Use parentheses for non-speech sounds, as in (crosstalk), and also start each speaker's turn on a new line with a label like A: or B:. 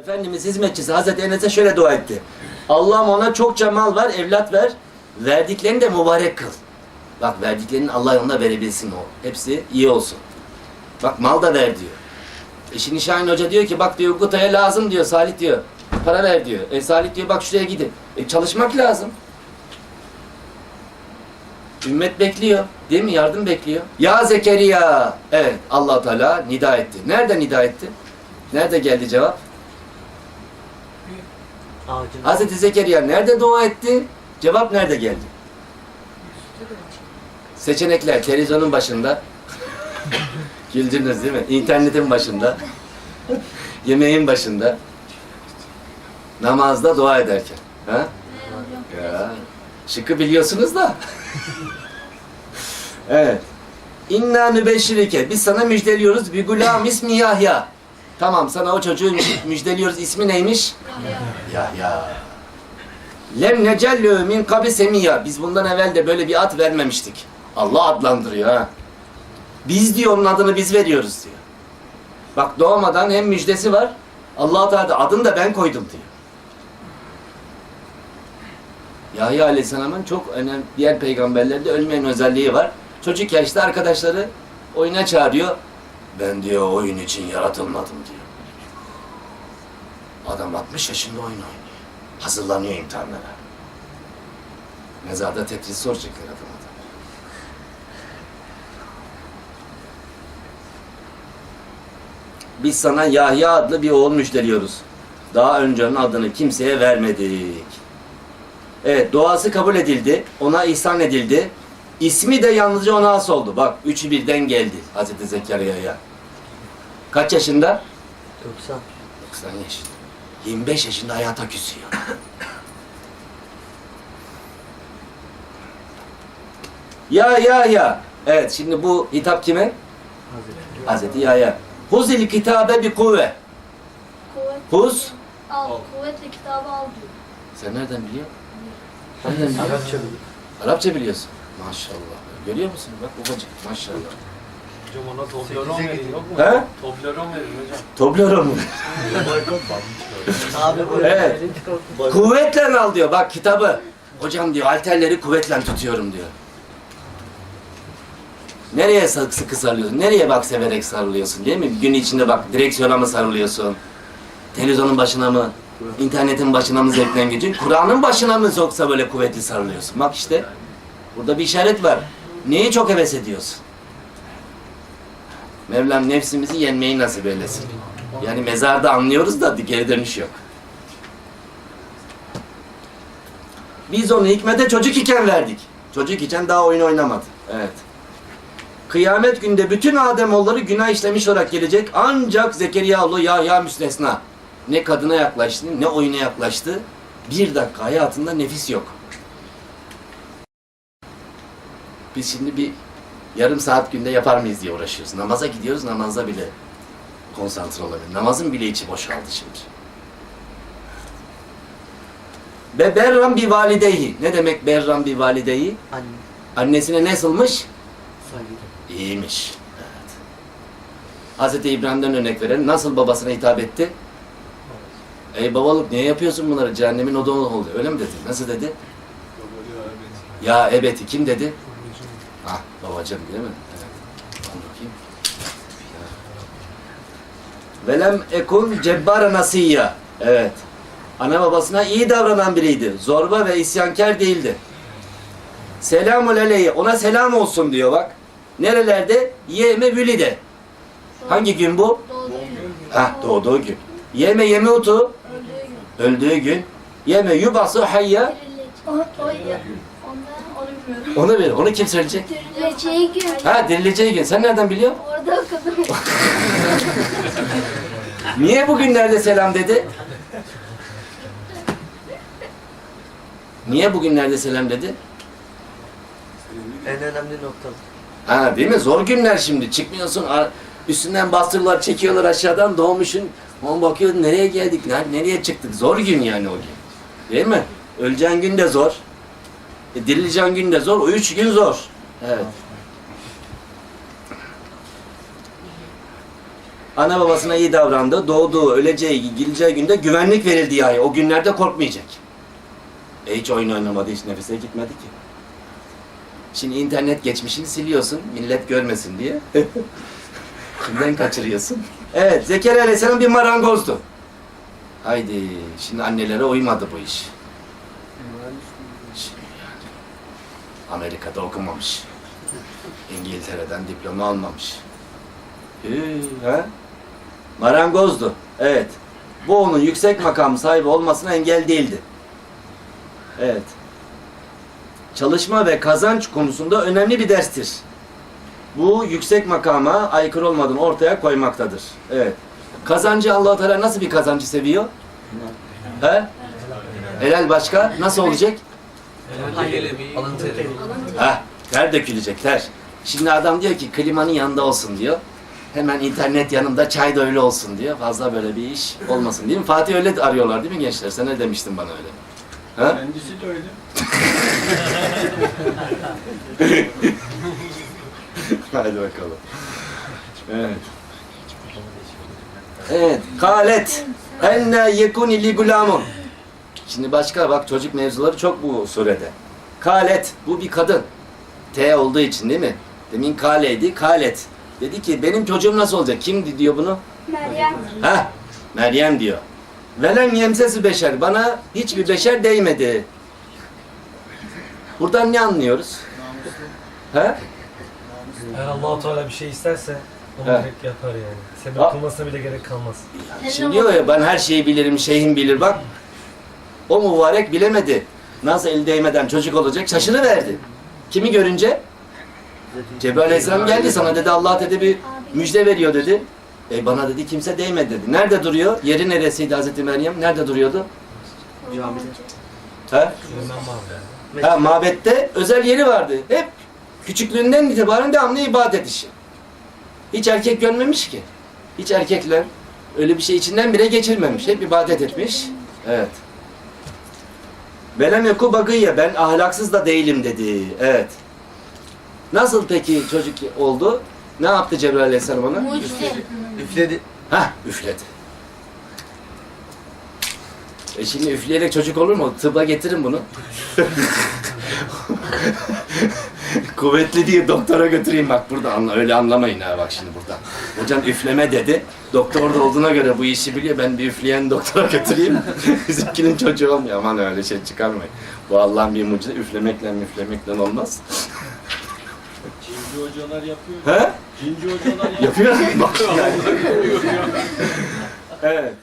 A: Efendimiz hizmetçisi Hazreti Enes'e şöyle dua etti. Allah'ım ona çokça mal ver, evlat ver. Verdiklerini de mübarek kıl. Bak verdiklerini Allah yolunda verebilsin o. Hepsi iyi olsun. Bak mal da ver diyor. E şimdi Şahin Hoca diyor ki bak diyor Guta'ya lazım diyor Salih diyor. Para ver diyor. E Salih diyor bak şuraya gidin. E çalışmak lazım. Ümmet bekliyor. Değil mi? Yardım bekliyor. Ya Zekeriya. Evet allah Teala nida etti. Nerede nida etti? Nerede geldi cevap?
B: Ağacın.
A: Hazreti Zekeriya nerede dua etti? Cevap nerede geldi? Seçenekler televizyonun başında. Güldünüz değil mi? İnternetin başında. Yemeğin başında. Namazda dua ederken. Ha? Ya. Şıkkı biliyorsunuz da. evet. İnna nübeşşirike. Biz sana müjdeliyoruz. Bir gulam ismi Yahya. Tamam sana o çocuğu müj- (coughs) müjdeliyoruz. İsmi neymiş? Yahya. Lem necellü min kabi semiyya. Biz bundan evvel de böyle bir ad vermemiştik. Allah adlandırıyor ha. Biz diyor onun adını biz veriyoruz diyor. Bak doğmadan hem müjdesi var. Allah Teala adını da ben koydum diyor. Yahya Aleyhisselam'ın çok önemli diğer peygamberlerde ölmeyen özelliği var. Çocuk yaşta arkadaşları oyuna çağırıyor. Ben diyor oyun için yaratılmadım diyor. Adam 60 yaşında oyun oynuyor. Hazırlanıyor imtihanlara. Mezarda Tetris soracaklar adama da. Biz sana Yahya adlı bir oğul müjdeliyoruz. Daha önce onun adını kimseye vermedik. Evet, duası kabul edildi. Ona ihsan edildi. İsmi de yalnızca ona has oldu. Bak, üçü birden geldi Hazreti Zekeriya'ya. Kaç yaşında?
B: 90.
A: 90 yaşında. 25 yaşında hayata küsüyor. ya ya ya. Evet şimdi bu hitap kime?
B: Hazreti.
A: Hazreti Yahya. Huzil kitabe bi kuvve.
C: Kuvvet.
A: Huz.
C: Al, kuvvetle kitabı al diyor.
A: Sen nereden biliyorsun? Nereden biliyorsun?
B: Arapça
A: biliyorsun. Maşallah. Görüyor musun? Bak ufacık. Maşallah.
D: Hocam ona Toblerone verin yok mu?
A: He?
D: Toblerone verin hocam.
A: Toblerone mu? (laughs)
B: Abi böyle
A: Evet. Kuvvetle al diyor. Bak kitabı. Hocam diyor halterleri kuvvetle tutuyorum diyor. Nereye sıkı sıkı sarılıyorsun? Nereye bak severek sarılıyorsun değil mi? Gün içinde bak direksiyona mı sarılıyorsun? Televizyonun başına mı? internetin başına mı zevklen geçiyorsun? Kur'an'ın başına mı yoksa böyle kuvvetli sarılıyorsun? Bak işte. Burada bir işaret var. Neyi çok heves ediyorsun? Mevlam nefsimizi yenmeyi nasip eylesin. Yani mezarda anlıyoruz da geri dönüş yok. Biz onu hikmete çocuk iken verdik. Çocuk iken daha oyun oynamadı. Evet. Kıyamet günde bütün Ademoğulları günah işlemiş olarak gelecek. Ancak Zekeriya oğlu Yahya müstesna. Ne kadına yaklaştı, ne oyuna yaklaştı. Bir dakika hayatında nefis yok. Biz şimdi bir yarım saat günde yapar mıyız diye uğraşıyoruz. Namaza gidiyoruz, namazda bile konsantre olamıyor. Namazın bile içi boşaldı şimdi. Ve berran bi valideyi. Ne demek berran bi valideyi?
B: Anne.
A: Annesine ne sılmış?
B: Saygı.
A: İyiymiş. Evet. Hazreti İbrahim'den örnek verelim. Nasıl babasına hitap etti? Ey babalık niye yapıyorsun bunları? Cehennemin odağı oldu. Öyle mi dedi? Nasıl dedi? Ya ebeti kim dedi? Ah babacım değil mi? Evet. Al bakayım. Velem ekun cebbara nasiyya. Evet. Ana babasına iyi davranan biriydi. Zorba ve isyankar değildi. Selamun aleyhi. Ona selam olsun diyor bak. Nerelerde? Yeme vülide. Hangi gün bu?
C: Doğduğu gün.
A: Ha doğduğu gün. Yeme yemutu.
C: Öldüğü gün.
A: Öldüğü gün. Yeme yubası hayya.
C: O, o, onu bilmiyorum.
A: Onu ver. Onu kim söyleyecek?
C: Dirileceği gün.
A: Ha dirileceği gün. Sen nereden biliyorsun?
C: Orada okudum. (laughs)
A: Niye bugünlerde selam dedi? Niye bugünlerde selam dedi?
B: En önemli nokta.
A: Ha değil mi? Zor günler şimdi. Çıkmıyorsun. Üstünden bastırırlar, çekiyorlar aşağıdan. Doğmuşsun. On bakıyor nereye geldik? ner- Nereye çıktık? Zor gün yani o gün. Değil mi? Öleceğin gün de zor. E, dirileceğin gün de zor. O üç gün zor. Evet. Ana babasına iyi davrandı. Doğduğu, öleceği, gideceği günde güvenlik verildi yani. O günlerde korkmayacak. E hiç oyun oynamadı, hiç nefese gitmedi ki. Şimdi internet geçmişini siliyorsun, millet görmesin diye. (laughs) Kimden kaçırıyorsun? Evet, Zekeriya Aleyhisselam bir marangozdu. Haydi, şimdi annelere uymadı bu iş. Şimdi yani, Amerika'da okumamış. İngiltere'den diploma almamış. Ee, ha? Marangozdu. Evet. Bu onun yüksek makam sahibi olmasına engel değildi. Evet. Çalışma ve kazanç konusunda önemli bir derstir. Bu yüksek makama aykırı olmadığını ortaya koymaktadır. Evet. Kazancı Allah Teala nasıl bir kazancı seviyor? He? Helal başka? Nasıl olacak?
B: Alın teri.
A: Ha, ter dökülecek ter. Şimdi adam diyor ki klimanın yanında olsun diyor. Hemen internet yanında çay da öyle olsun diyor. Fazla böyle bir iş olmasın değil mi? Fatih öyle arıyorlar değil mi gençler? Sen ne demiştin bana öyle? Ha?
E: Kendisi de öyle. (laughs)
A: Hadi bakalım. Evet. Evet. Kalet. Enne yekuni li gulamun. Şimdi başka bak çocuk mevzuları çok bu surede. Kalet. Bu bir kadın. T olduğu için değil mi? Demin kaleydi. Kalet. Dedi ki benim çocuğum nasıl olacak? Kim diyor bunu?
C: Meryem.
A: Ha, Meryem diyor. Velen yemsesi beşer. Bana hiçbir beşer değmedi. Buradan ne anlıyoruz? Ha?
F: Eğer allah Teala bir şey isterse onu
A: Evet.
F: direkt yapar yani. Sebep
A: Ha.
F: kılmasına bile gerek kalmaz.
A: Şimdi diyor ya ben her şeyi bilirim, şeyhim bilir bak. O mübarek bilemedi. Nasıl el değmeden çocuk olacak şaşırıverdi. Kimi görünce? Cebrail Aleyhisselam geldi sana dedi Allah dedi bir müjde veriyor dedi. E bana dedi kimse değmedi dedi. Nerede duruyor? Yeri neresiydi Hazreti Meryem? Nerede duruyordu?
B: Camide.
A: Ha? Ha mabette özel yeri vardı. Hep küçüklüğünden itibaren devamlı ibadet işi. Hiç erkek görmemiş ki. Hiç erkekler öyle bir şey içinden bile geçirmemiş. Hep ibadet etmiş. Evet. Velem yeku bagıyye ben ahlaksız da değilim dedi. Evet. Nasıl peki çocuk oldu? Ne yaptı Cebrail Aleyhisselam ona?
C: Mucize.
B: Üfledi.
A: Hah üfledi. E şimdi üfleyerek çocuk olur mu? Tıbba getirin bunu. (laughs) (laughs) Kuvvetli diye doktora götüreyim bak burada anla öyle anlamayın ha bak şimdi burada. Hocam üfleme dedi. Doktor da olduğuna göre bu işi biliyor. Ben bir üfleyen doktora götüreyim. (laughs) Bizimkinin çocuğu olmuyor. Aman öyle şey çıkarmayın. Bu Allah'ın bir mucize. Üflemekle müflemekle olmaz.
E: Cinci hocalar yapıyor.
A: He?
E: Cinci hocalar yapıyor.
A: Yapıyor. (laughs) Bak yani. evet.